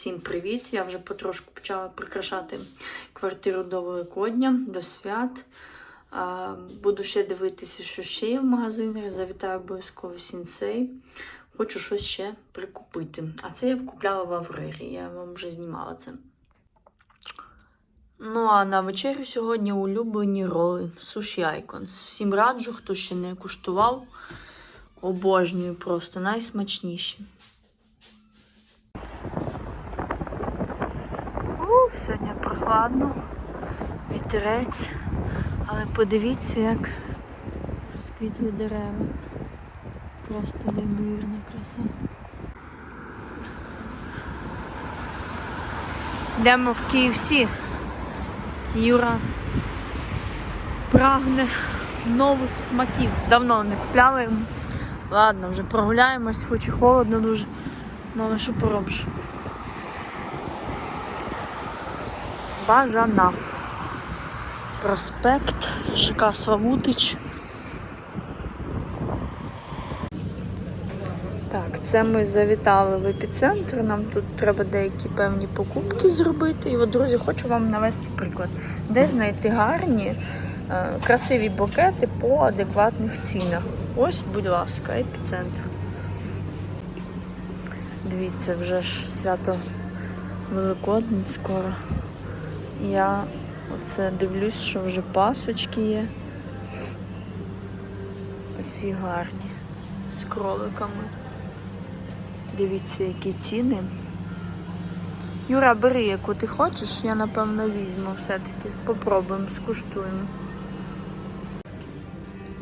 Всім привіт! Я вже потрошку почала прикрашати квартиру до Великодня, до свят. Буду ще дивитися, що ще є в магазинах. Завітаю обов'язково в сінсей. Хочу щось ще прикупити. А це я б купляла в Аврері. Я вам вже знімала це. Ну, а на вечерю сьогодні улюблені роли Sushi Icons. Всім раджу, хто ще не куштував. Обожнюю просто найсмачніші. У, сьогодні прохладно, вітерець, але подивіться, як розквітли дерева. Просто неймовірна краса. Йдемо в KFC. Юра прагне нових смаків. Давно не купляли. Ладно, вже прогуляємось, хоч і холодно дуже. Ну але що поробиш? Базана. Проспект, ЖК Славутич. Так, це ми завітали в епіцентр. Нам тут треба деякі певні покупки зробити. І от, друзі, хочу вам навести приклад, де знайти гарні, е, красиві букети по адекватних цінах. Ось, будь ласка, епіцентр. Дивіться, вже ж свято Великодне скоро. Я оце дивлюсь, що вже пасочки є. Оці гарні з кроликами. Дивіться, які ціни. Юра, бери, яку ти хочеш, я напевно візьму все-таки. Попробуємо, скуштуємо.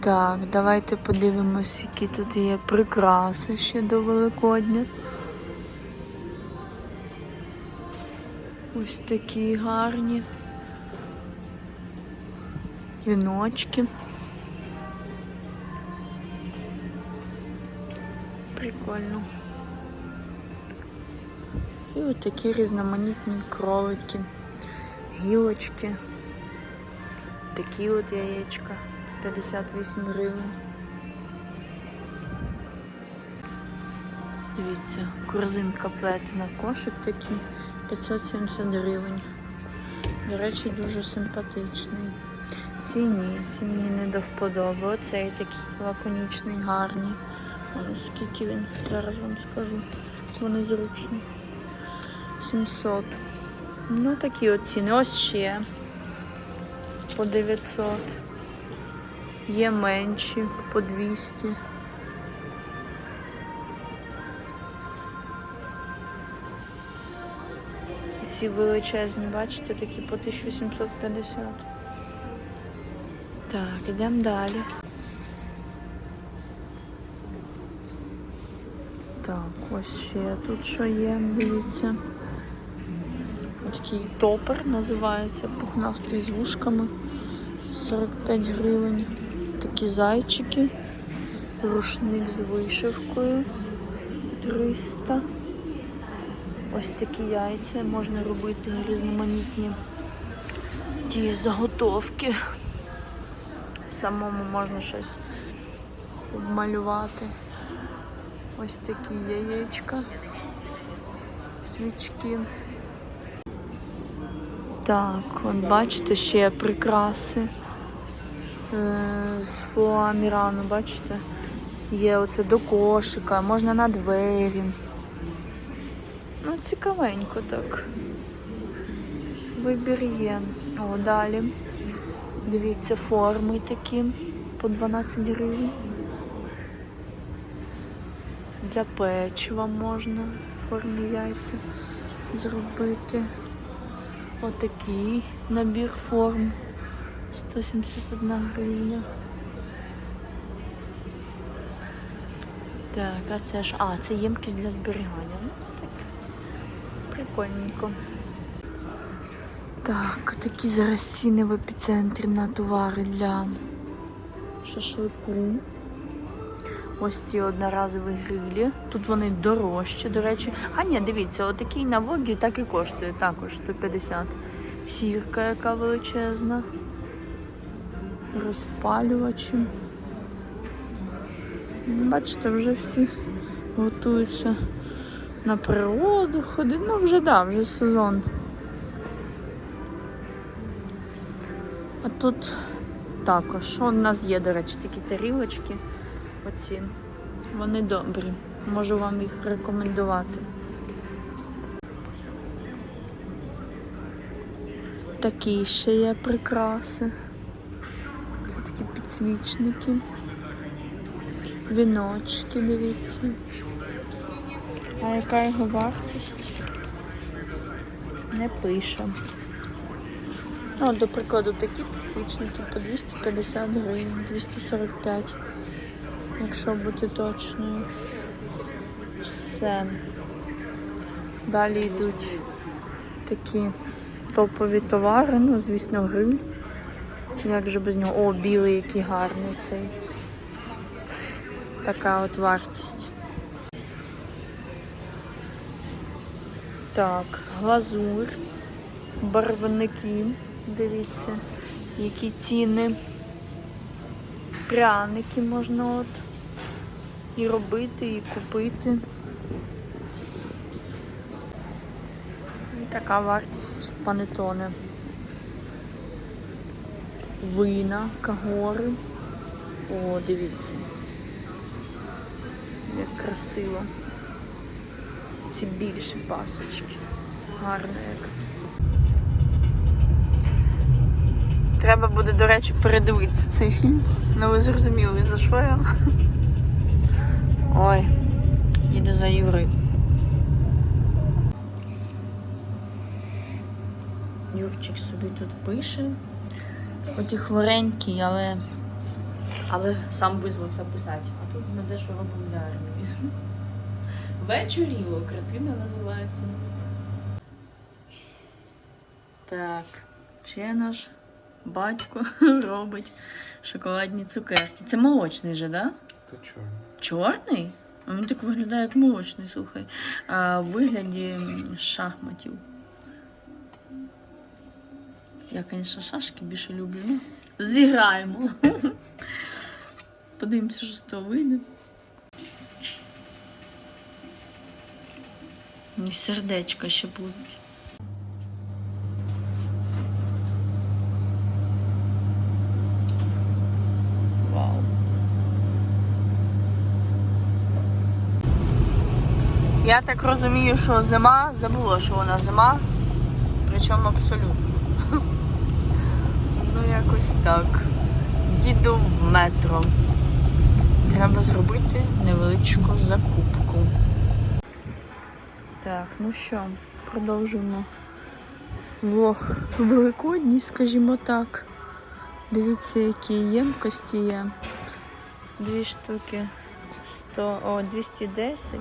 Так, давайте подивимось, які тут є прикраси ще до Великодня. Ось такі гарні. Віночки. Прикольно. І ось такі різноманітні кролики, гілочки. Такі от яєчка. 58 гривень. Дивіться, корзинка плетена, кошик такий 570 гривень. До речі, дуже симпатичний. Ці ні, ці мені не до вподоби. Оцей такий лаконічний, гарний. Ось скільки він, зараз вам скажу. Вони зручні. 700. Ну, такі от ціни. Ось ще по 900. Є менші по 200. Ці величезні, бачите, такі по 1750. Так, йдемо далі. Так, ось ще тут що є, дивіться. Такий топер називається, пухнастий з вушками. 45 гривень. Такі зайчики. Рушник з вишивкою. 300. Ось такі яйця. Можна робити різноманітні ті заготовки. Самому можна щось обмалювати. Ось такі яєчка, свічки. Так, от бачите, ще прикраси е, з фуамірану, бачите? Є оце до кошика, можна на двері. Цікавенько так. Вибір є. О, далі. Дивіться, форми такі по 12 гривень. Для печива можна формі яйця зробити. Отакий набір форм. 171 гривня. Так, а це ж... А, це ємкість для зберігання. Прикольненько. Так, такі зараз ціни в епіцентрі на товари для шашлику. Ось ці одноразові грилі. Тут вони дорожчі, до речі. А ні, дивіться, отакий на вогі так і коштує також 150. Сірка, яка величезна. Розпалювачі. Бачите, вже всі готуються на природу ходити. Ну, вже да, вже сезон. А тут також. У нас є, до речі, такі тарілочки. Оці. Вони добрі. Можу вам їх рекомендувати. Такі ще є прикраси. Це такі підсвічники. Віночки, дивіться. А яка його вартість? Не пише. Ну, до прикладу, такі підсвічники по 250 гривень, 245, якщо бути точною. Все. Далі йдуть такі топові товари, ну, звісно, гриль. Як же без нього? О, білий, який гарний цей. Така от вартість. Так, глазур, барвники, дивіться, які ціни. Пряники можна от і робити, і купити. І така вартість панетони. Вина, кагори. О, дивіться. Як красиво. Ці більші пасочки. Гарно як. Треба буде, до речі, передивитися цей фільм. Ну ви зрозуміли, за що я. Ой, їду за Юрою. Юрчик собі тут пише. Хоч і хворенький, але. Але сам визвався писати. А тут ми дещо робимо для армії. Вечоріло, картина називається. Так, ще наш батько робить шоколадні цукерки. Це молочний же, так? Да? Та чого? Чорний? А Він так виглядає як молочний, слухай. А, в вигляді шахматів. Я, звісно, шашки більше люблю. Ну, зіграємо. Подивимося, що з того вийде. І сердечка ще будуть. Вау. Я так розумію, що зима, забула, що вона зима. Причому абсолютно. Ну, якось так. Їду в метро. Треба зробити невеличку закупку. Так, ну що, продовжуємо влог великодній, скажімо так. Дивіться, які ємкості є. Дві штуки 100, о, 210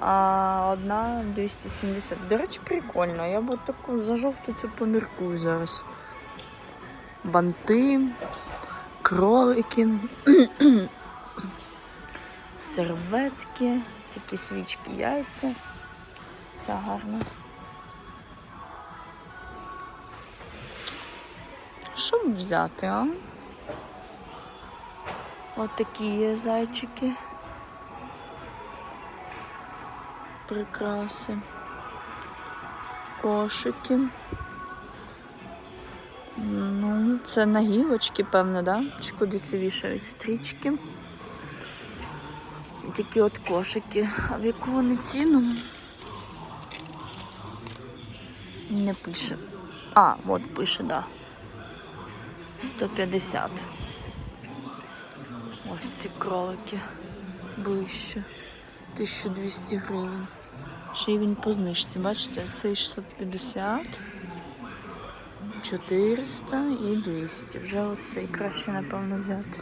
а одна 270. До речі, прикольно. Я б таку за жовту цю поміркую зараз. Банти, кролики, серветки, такі свічки, яйця. Ця гарна. Що б взяти, а? От є зайчики. прикраси, кошики. Ну, це на гілочки, певно, да? Чи куди це вішають стрічки. І такі от кошики. А в яку вони ціну? Не пише. А, от пише, да. 150. Ось ці кролики ближче. 1200 гривень. Ще й він по знижці, бачите, цей 650, 400 і 200. Вже оцей краще, напевно, взяти.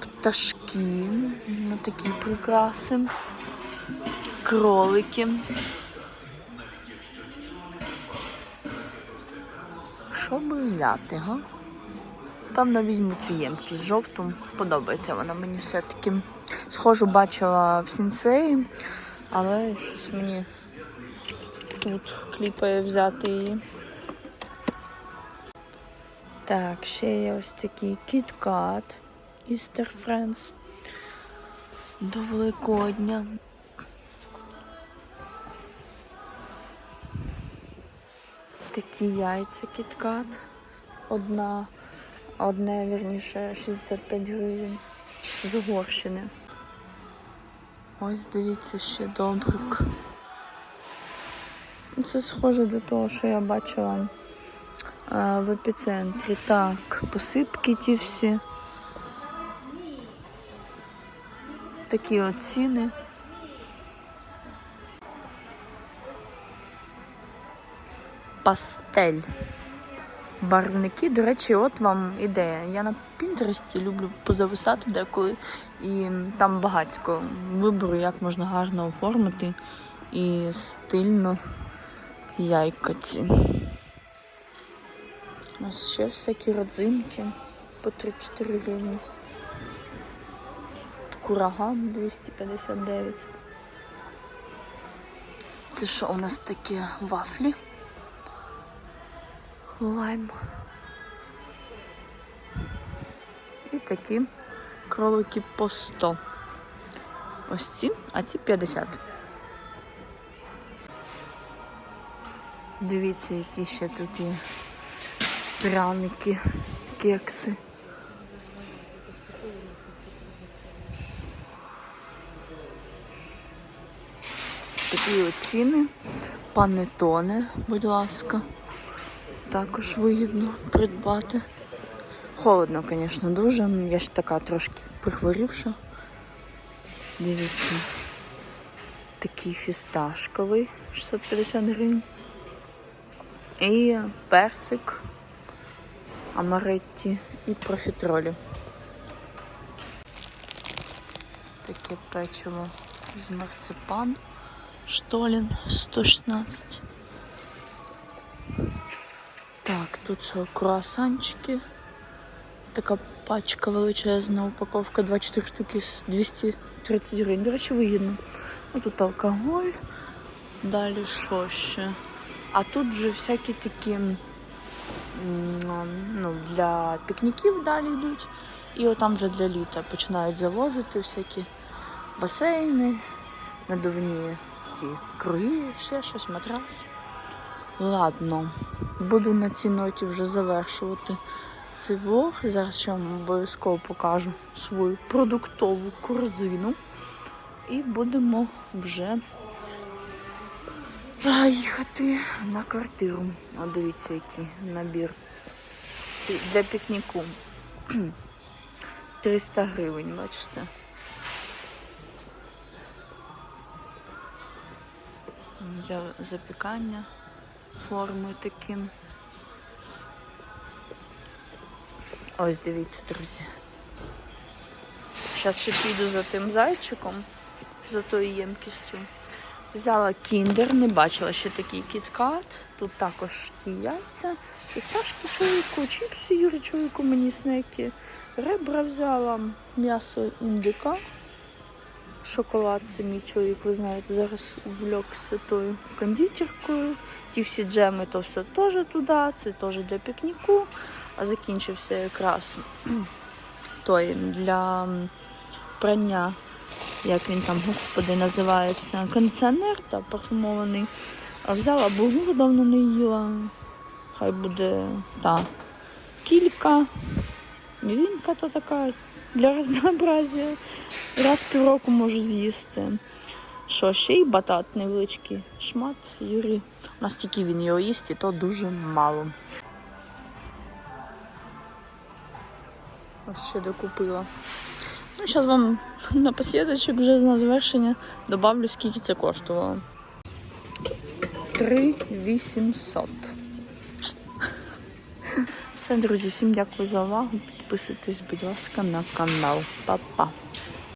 Пташки, ну такі прикраси, кролики. Що би взяти, га? Певно, візьму цю ємкість жовту. Подобається вона мені все-таки. Схожу бачила в сінцеї, але щось мені тут кліпає взяти її. Так, ще є ось такий кіткат Easter Friends до Великодня. Такі яйця кіткат. Одна, одне, вірніше, 65 гривень з Угорщини. Ось дивіться ще добрик. Ну, Це схоже до того, що я бачила е, в епіцентрі. Так, посипки ті всі. Такі от ціни. Пастель. Барвники, до речі, от вам ідея. Я на Пінтересті люблю позависати деколи, і там багатько вибору, як можна гарно оформити і стильно яйкаці. У нас ще всякі родзинки по 3-4 гривні. Кураган 259. Це що у нас таке вафлі? Лайм. І такі кролики по 100. Ось ці, а ці 50. Дивіться, які ще тут є пряники, кекси. Такі от ціни. Панетоне, будь ласка. Також вигідно придбати. Холодно, звісно, дуже. Я ж така трошки прихворівша. Дивіться. Такий фісташковий 650 гривень. І персик, амаретті і профітролі. Таке печиво з марципан. Штолін 116. Тут що, круасанчики. Така пачка величезна, упаковка 24 штуки з 230 гривень. До речі, вигідно. А тут алкоголь. Далі що ще? А тут вже всякі такі ну, для пікніків далі йдуть. І отам вже для літа починають завозити всякі басейни, надувні ті круги, ще щось, матрас. Ладно, буду на цій ноті вже завершувати цей влог. Зараз ще вам обов'язково покажу свою продуктову корзину. І будемо вже їхати на квартиру. О, дивіться, який набір для пікніку. 300 гривень, бачите. Для запікання форми такі. Ось дивіться, друзі. Зараз ще піду за тим зайчиком, за тою ємкістю. Взяла кіндер, не бачила ще такий кіткат. Тут також ті яйця. Фісташки чоловіку, чіпси Юрі чоловіку, мені снеки. Ребра взяла, м'ясо індика. Шоколад це мій чоловік, ви знаєте, зараз увлекся тою кондитеркою. Ті всі джеми, то все теж туди, це теж для пікніку. А закінчився якраз той для прання, як він там, господи, називається, кондиціонер та парфумований. Взяла булгур, давно не їла. Хай буде та кілька. Мівінка то така для разнообразія. Раз півроку можу з'їсти. Що, ще й батат невеличкий шмат, Юрій. У нас тільки він його їсть, і то дуже мало. Ось ще докупила. Ну, зараз вам напослідочок вже на завершення добавлю, скільки це коштувало. 3 800. Все, друзі, всім дякую за увагу. Підписуйтесь, будь ласка, на канал. Па-па.